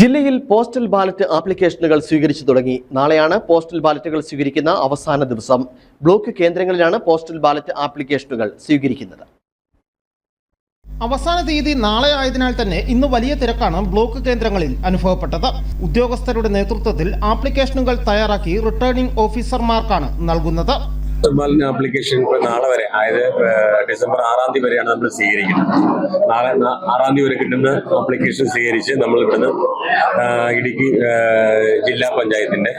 ജില്ലയിൽ postal ballot ആപ്ലിക്കേഷനുകൾ സ്വീകരിച്ചു തുടങ്ങി. നാളെയാണ് പോസ്റ്റൽ ബാലറ്റുകൾ സ്വീകരിക്കുന്ന അവസാന ദിവസം. ബ്ലോക്ക് കേന്ദ്രങ്ങളിലാണ് പോസ്റ്റൽ ബാലറ്റ് ആപ്ലിക്കേഷനുകൾ സ്വീകരിക്കുന്നത്. അവസാന തീയതി നാളെ ആയതിനാൽ തന്നെ ഇന്ന് വലിയ തിരക്കാണ് ബ്ലോക്ക് കേന്ദ്രങ്ങളിൽ അനുഭവപ്പെട്ടത്. ഉദ്യോഗസ്ഥരുടെ നേതൃത്വത്തിൽ ആപ്ലിക്കേഷനുകൾ തയ്യാറാക്കി റിട്ടേണിംഗ് ഓഫീസർമാർക്കാണ് നൽകുന്നത്. മാലിന്യ ആപ്ലിക്കേഷൻ ഇപ്പൊ നാളെ വരെ അതായത് ഡിസംബർ ആറാം തീയതി വരെയാണ് നമ്മൾ സ്വീകരിക്കുന്നത്. നാളെ ആറാം തീയതി വരെ കിട്ടുന്ന ആപ്ലിക്കേഷൻ സ്വീകരിച്ച് നമ്മൾ ഇവിടുന്ന് ഇടുക്കി ജില്ലാ പഞ്ചായത്തിന്റെ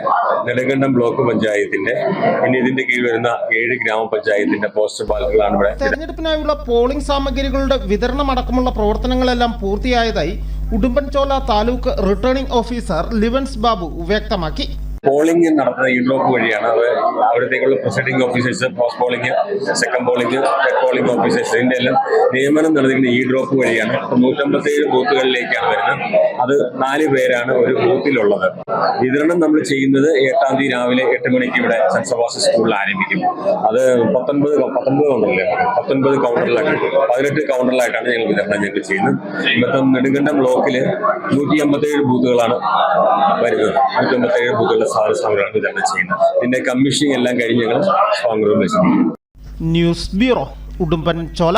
നെടുങ്കണ്ടം ബ്ലോക്ക് പഞ്ചായത്തിന്റെ പിന്നെ ഇതിന്റെ കീഴിൽ വരുന്ന ഏഴ് ഗ്രാമപഞ്ചായത്തിന്റെ പോസ്റ്റൽ ബാലറ്റുകളാണ് ഇവിടെ തെരഞ്ഞെടുപ്പിനായുള്ള പോളിംഗ് സാമഗ്രികളുടെ വിതരണം അടക്കമുള്ള പ്രവർത്തനങ്ങളെല്ലാം പൂർത്തിയായതായി ഉടുമ്പൻചോല താലൂക്ക് റിട്ടേണിംഗ് ഓഫീസർ ലിവൻസ് ബാബു വ്യക്തമാക്കി. പോളിംഗ് നടത്തുന്നത് ഈ ഡ്രോപ്പ് വഴിയാണ്. അത് അവിടത്തേക്കുള്ള presiding officers first polling second polling third polling officers ഇതിന്റെ എല്ലാം നിയമനം നടത്തിക്കുന്ന ഈ ഡ്രോപ്പ് വഴിയാണ്. ഇപ്പൊ നൂറ്റമ്പത്തേഴ് ബൂത്തുകളിലേക്കാണ് വരുന്നത്. അത് നാല് പേരാണ് ഒരു ബൂത്തിലുള്ളത്. വിതരണം നമ്മൾ ചെയ്യുന്നത് എട്ടാം തീയതി രാവിലെ എട്ട് മണിക്ക് ഇവിടെ സെന്റ് സെബാസ്റ്റ്യൻ സ്കൂളിൽ ആരംഭിക്കും. അത് പത്തൊൻപത് പത്തൊൻപത് കൗണ്ടറിലെ പത്തൊൻപത് കൗണ്ടറിലാണ്. പതിനെട്ട് കൗണ്ടറിലായിട്ടാണ് ഞങ്ങൾ വിതരണം ഞങ്ങൾ ചെയ്യുന്നത്. ഇന്നത്തെ നെടുങ്കണ്ടം ബ്ലോക്കിൽ നൂറ്റി അമ്പത്തേഴ് ബൂത്തുകളാണ് വരുന്നത്. നൂറ്റി അമ്പത്തേഴ് ബൂത്തുകളിലെ സാധന സാമഗ്രികളാണ് വിതരണം ചെയ്യുന്നത്. ഇതിന്റെ കമ്മീഷനിങ് എല്ലാം കഴിഞ്ഞ് ഞങ്ങൾ വെച്ചിരിക്കും ന്യൂസ് ബ്യൂറോ ഉടുമ്പൻചോല